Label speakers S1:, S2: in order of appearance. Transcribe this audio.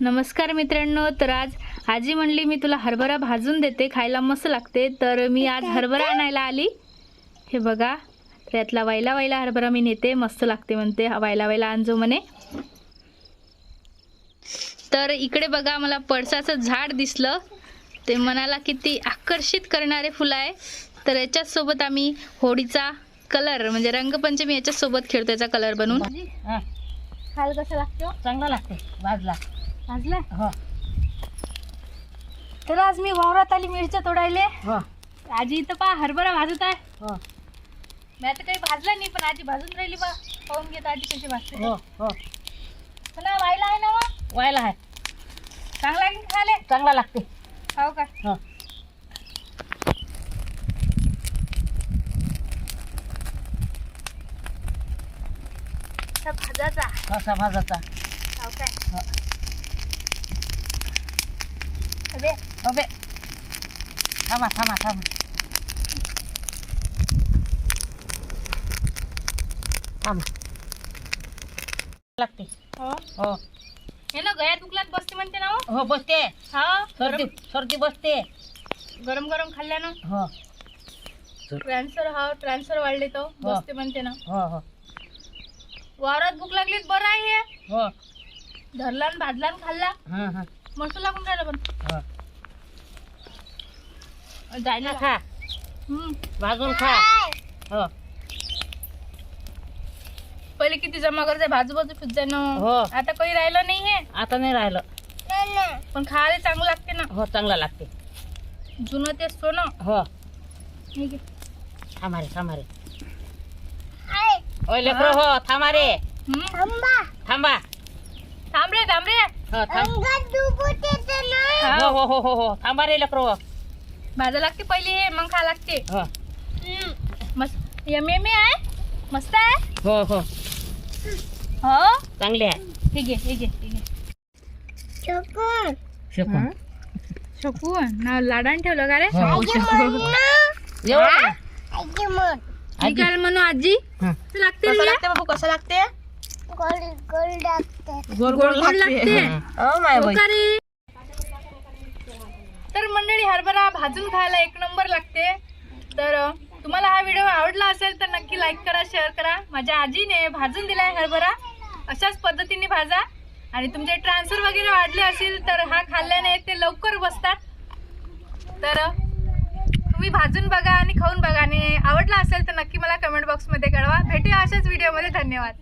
S1: नमस्कार मित्रांनो तर आज आजी म्हणली मी तुला हरभरा भाजून देते खायला मस्त लागते. तर मी आज हरभरा आणायला आली. हे बघा तर यातला वायला वायला हरभरा मी नेते मस्त लागते म्हणते हा वायला वायला आणजो म्हणे. तर इकडे बघा मला पळसाचं झाड दिसलं. ते मनाला किती आकर्षित करणारे फुलं आहे. तर याच्याचसोबत आम्ही होळीचा कलर म्हणजे रंगपंचमी याच्याचसोबत खेळतो याचा कलर बनवून.
S2: हा.
S1: खायला कसं लागतो?
S2: चांगला लागते भाजला.
S1: भाजला
S2: हो.
S1: तर आज मी वावरात आली मिरच्या तोडायले.
S2: हो.
S1: आजी इथं पहा हरभरा भाजत आहे.
S2: हो.
S1: मी आता काही भाजला नाही पण आजी भाजून राहिली बा. पाहून घेत आजी कशी भाजते.
S2: हो हो.
S1: चला व्हायला आहे ना मग
S2: व्हायला आहे.
S1: चांगला आहे की खाले
S2: चांगला लागते.
S1: हो का?
S2: हो.
S1: भाजाचा
S2: असा भाजाचा
S1: हो काय? अबे
S2: अबे थांबा थांबा थांबा थांबा लागते
S1: हो
S2: हो
S1: हे ना गया दुखलात बसते म्हणते ना हो
S2: हो बसते
S1: हा
S2: सर्दी बसते
S1: गरम गरम खाल्ल्यानं
S2: हो
S1: ट्रान्सफर हा ट्रान्सफर वाढले तो बसते म्हणते ना
S2: हो हो
S1: वावरात भूक लागली बरं आहे हे
S2: हो
S1: धरला भाजला खाल्ला
S2: हां हां
S1: मस्त लागून राहिलं पण
S2: हो
S1: जाय ना
S2: खा
S1: हम्म.
S2: भाजून खा हो
S1: पहिले किती जमा करायचे बाजू बाजू फिरते ना
S2: हो.
S1: आता काही राहिलं नाही हे
S2: आता नाही राहिलं
S1: पण खायला चांगलं लागते ना
S2: हो चांगला लागते
S1: जुनं ते सोनं
S2: हो
S1: ठीक आहे.
S2: थांबा रे थांबा रे ओय लेकरं हो थांबा रे
S1: हम्म.
S2: थांबा
S1: थांब. रे थांब रे
S2: हो
S1: हा.
S2: हो हो हो हो हो. थांबा रे लेकरं.
S1: भाजा लागते पहिले हे मग खा लागते.
S2: हो.
S1: मस्त. यमी यमी आहे? मस्त आहे?
S2: हो हो.
S1: हो?
S2: चांगले आहे.
S1: हे घे हे घे हे घे.
S2: शकून.
S1: शकू ना लाडान ठेवलं का रे?
S2: हो. एवढं
S1: म्हणू. आजी.
S2: हं.
S1: कसं लागते रे?
S2: बाबू कसं लागते? गोल
S1: गोड लागते.
S2: हो माय
S1: हो? तर मंडळी हरभरा भाजून खायला एक नंबर लागते. तर अ, तुम्हाला हा व्हिडिओ आवडला असेल तर नक्की लाईक करा शेअर करा. माझ्या आजीने भाजून दिलाय हरभरा. अशाच पद्धतीने भाजा. आणि तुमचे ट्रान्सफर वगैरे वाढले असेल तर हा खाल्ल्याने ते लवकर बसतात. तर अ, तुम्ही भाजून बघा आणि खाऊन बघा. आणि आवडला असेल तर नक्की मला कमेंट बॉक्समध्ये कळवा. भेटूया अशाच व्हिडिओमध्ये धन्यवाद.